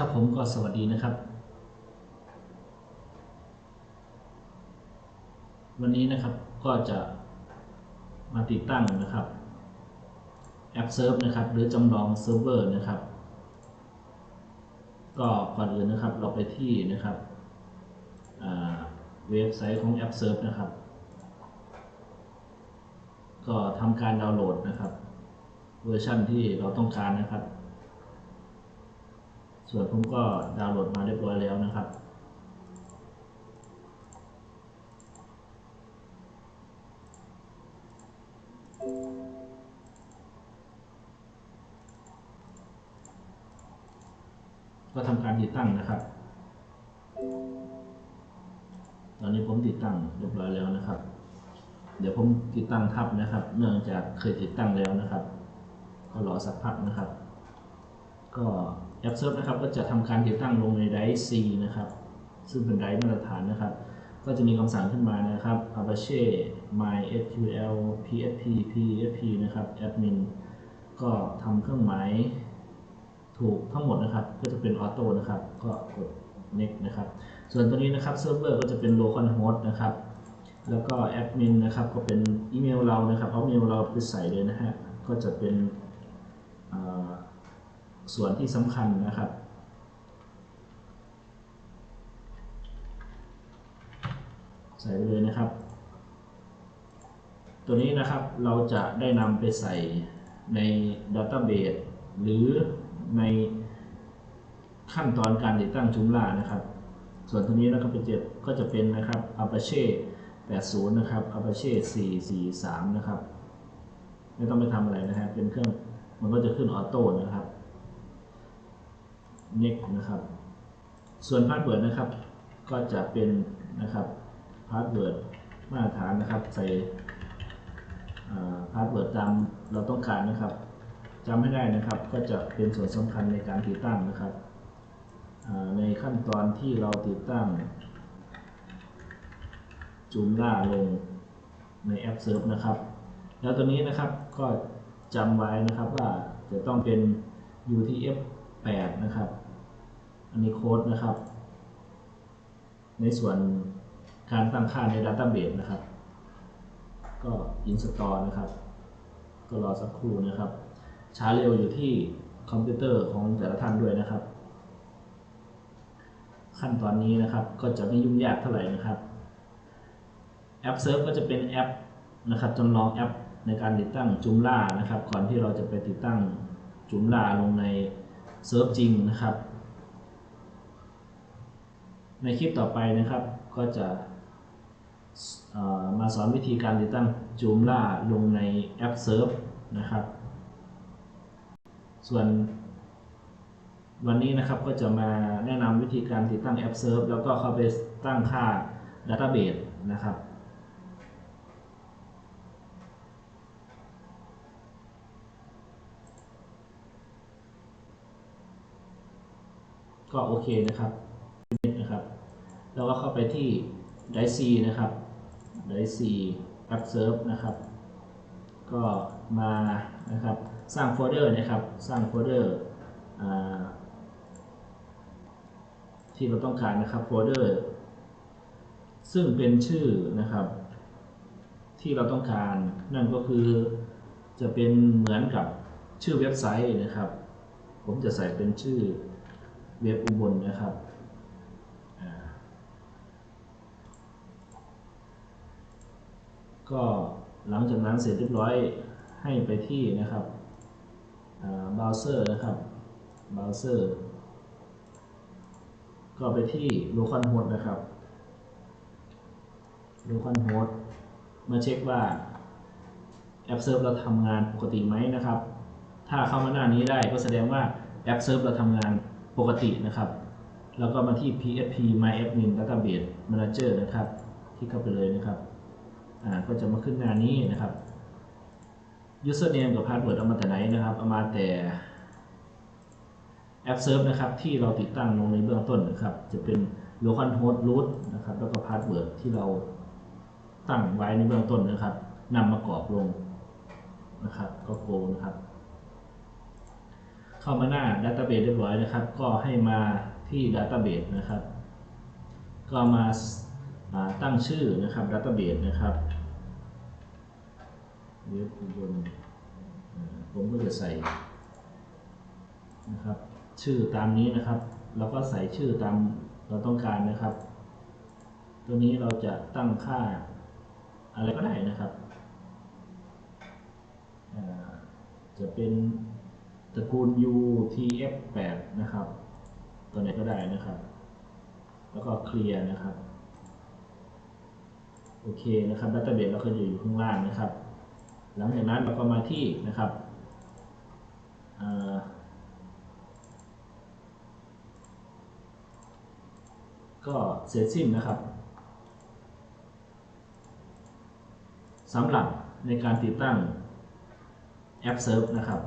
ครับผมก็สวัสดีนะครับ วันนี้นะครับก็จะมาติดตั้งนะครับแอปเซิร์ฟนะครับ หรือจำลองเซิร์ฟเวอร์นะครับ ก็ก่อนอื่นนะครับเราไปที่นะครับเว็บไซต์ของแอปเซิร์ฟนะครับ ก็ทำการดาวน์โหลดนะครับ เวอร์ชันที่เราต้องการนะครับ ส่วนผมก็ดาวน์โหลดมาเรียบร้อยแล้วนะครับ ก็ทำการติดตั้งนะครับ ตอนนี้ผมติดตั้งเรียบร้อยแล้วนะครับ เดี๋ยวผมติดตั้งทับนะครับ เนื่องจากเคยติดตั้งแล้วนะครับ ก็รอสักพักนะครับ ก็ แอปเซิร์ฟนะครับก็จะทำการติดตั้งลงในไดร์ C นะครับซึ่งเป็นไดร์มาตรฐานนะครับ ก็จะมีคำสั่งขึ้นมานะครับ apache mysql php php นะครับ admin ก็ทำเครื่องหมายถูกทั้งหมดนะครับ ก็จะเป็นออโต้นะครับ ก็กด next นะครับ ส่วนตัวนี้นะครับเซิร์ฟเวอร์ก็จะเป็น localhost นะครับ แล้วก็แอดมินนะครับก็เป็นอีเมลเรานะครับเอาอีเมลเราไปใส่เลยนะฮะก็จะเป็นอ่า ส่วนที่สำคัญนะครับ ใส่ไปเลยนะครับ ตัวนี้นะครับเราจะได้นำไปใส่ในดัต a b เบ e หรือในขั้นตอนการติดตั้งจุมล่านะครับ ส่วนตัวนี้นะครับเป็นเจ็ดก็จะเป็นนะครับ Apache 80 นะครับ Apache 443 นะครับ ไม่ต้องไปทำอะไรนะฮะเป็นเครื่องมันก็จะขึ้นออโต้นะครับ next นะครับ ส่วนพาสเวิร์นะครับ ก็จะเป็นนะครับพาสเวิร์มาตรฐานนะครับ ใส่พาสเวิร์ดตามเราต้องการนะครับจำให้ได้นะครับ ก็จะเป็นส่วนสำคัญในการติดตั้งนะครับ ในขั้นตอนที่เราติดตั้งจูมล่าลงในแอปเซิร์ฟนะครับ แล้วตัวนี้นะครับก็จำไว้นะครับว่าจะต้องเป็น 8 นะครับ อันนี้โค้ดนะครับ ในส่วนการตั้งค่าใน Database นะครับ ก็ install นะครับ ก็รอสักครู่นะครับ ช้าเร็วอยู่ที่คอมพิวเตอร์ของแต่ละท่านด้วยนะครับ ขั้นตอนนี้นะครับก็จะไม่ยุ่งยากเท่าไหร่นะครับแอปเซิร์ฟก็จะเป็นแอปนะครับจำลองแอปในการติดตั้งจุมล่านะครับ ก่อนที่เราจะไปติดตั้งจุมล่าลงใน เซิร์ฟจริงนะครับ ในคลิปต่อไปนะครับก็จะมาสอนวิธีการติดตั้งจูมล่าลงในแอปเซิร์ฟนะครับ ส่วนวันนี้นะครับก็จะมาแนะนำวิธีการติดตั้งแอปเซิร์ฟแล้วก็เข้าไปตั้งค่า Database นะครับ ก็โอเคนะครับนะครับ แล้วก็เข้าไปที่ d i c e นะครับ d i c e App Serve นะครับ ก็มานะครับสร้างโฟลเดอร์นะครับ สร้างโฟลเดอร์ที่เราต้องการนะครับโฟลเดอร์ซึ่งเป็นชื่อนะครับ ที่เราต้องการ นั่นก็คือจะเป็นเหมือนกับชื่อเว็บไซต์นะครับ ผมจะใส่เป็นชื่อ เว็บอุบลนะครับก็หลังจากนั้นเสร็จเรียบร้อยให้ไปที่นะครับเบราว์เซอร์นะครับเบราว์เซอร์ก็ไปที่ localhost นะครับ localhost มาเช็คว่าแอปเซิร์ฟเราทำงานปกติไหมนะครับ ถ้าเข้ามาหน้านี้ได้ก็แสดงว่าแอปเซิร์ฟเราทำงาน ปกตินะครับ แล้วก็มาที่ php myadmin database manager นะครับคลิกเข้าไปเลยนะครับอ่าก็จะมาขึ้นหน้านี้นะครับ username กับ password เอามาแต่ไหนนะครับเอามาแต่แอปเซิร์ฟนะครับ ที่เราติดตั้งลงในเบื้องต้นนะครับ จะเป็น localhost root นะครับ แล้วก็ password ที่เราตั้งไว้ในเบื้องต้นนะครับนำมากรอกลงนะครับ ก็โกนะครับ เข้ามาหน้า Database เรียบร้อยนะครับ ก็ให้มาที่ Database นะครับ ก็มาาตั้งชื่อนะครับ Database นะครับเว็บบนอ่าผมก็จะใส่นะครับ ชื่อตามนี้นะครับ แล้วก็ใส่ชื่อตามเราต้องการนะครับ ตัวนี้เราจะตั้งค่าอะไรก็ได้นะครับจะเป็น ตระกูล UTF8 นะครับ ตัวไหนก็ได้นะครับ แล้วก็เคลียร์นะครับ โอเคนะครับดัตเตอร์เบสเราก็จะอยู่ข้างล่างนะครับ หลังจากนั้นเราก็มาที่นะครับก็เสร็จสิ้นนะครับสำหรับในการติดตั้งแอปเซิร์ฟนะครับ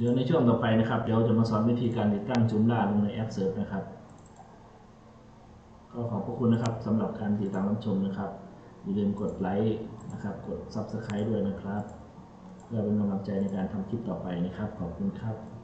เดี๋ยวในช่วงต่อไปนะครับ เดี๋ยวจะมาสอนวิธีการติดตั้งจุมล่าลงในแอปเซิร์ฟนะครับ ก็ขอบพระคุณนะครับสำหรับการติดตามรับชมนะครับ อย่าลืมกดไลค์นะครับ กด Subscribe ด้วยนะครับเพื่อเป็นกำลังใจในการทำคลิปต่อไปนะครับ ขอบคุณครับ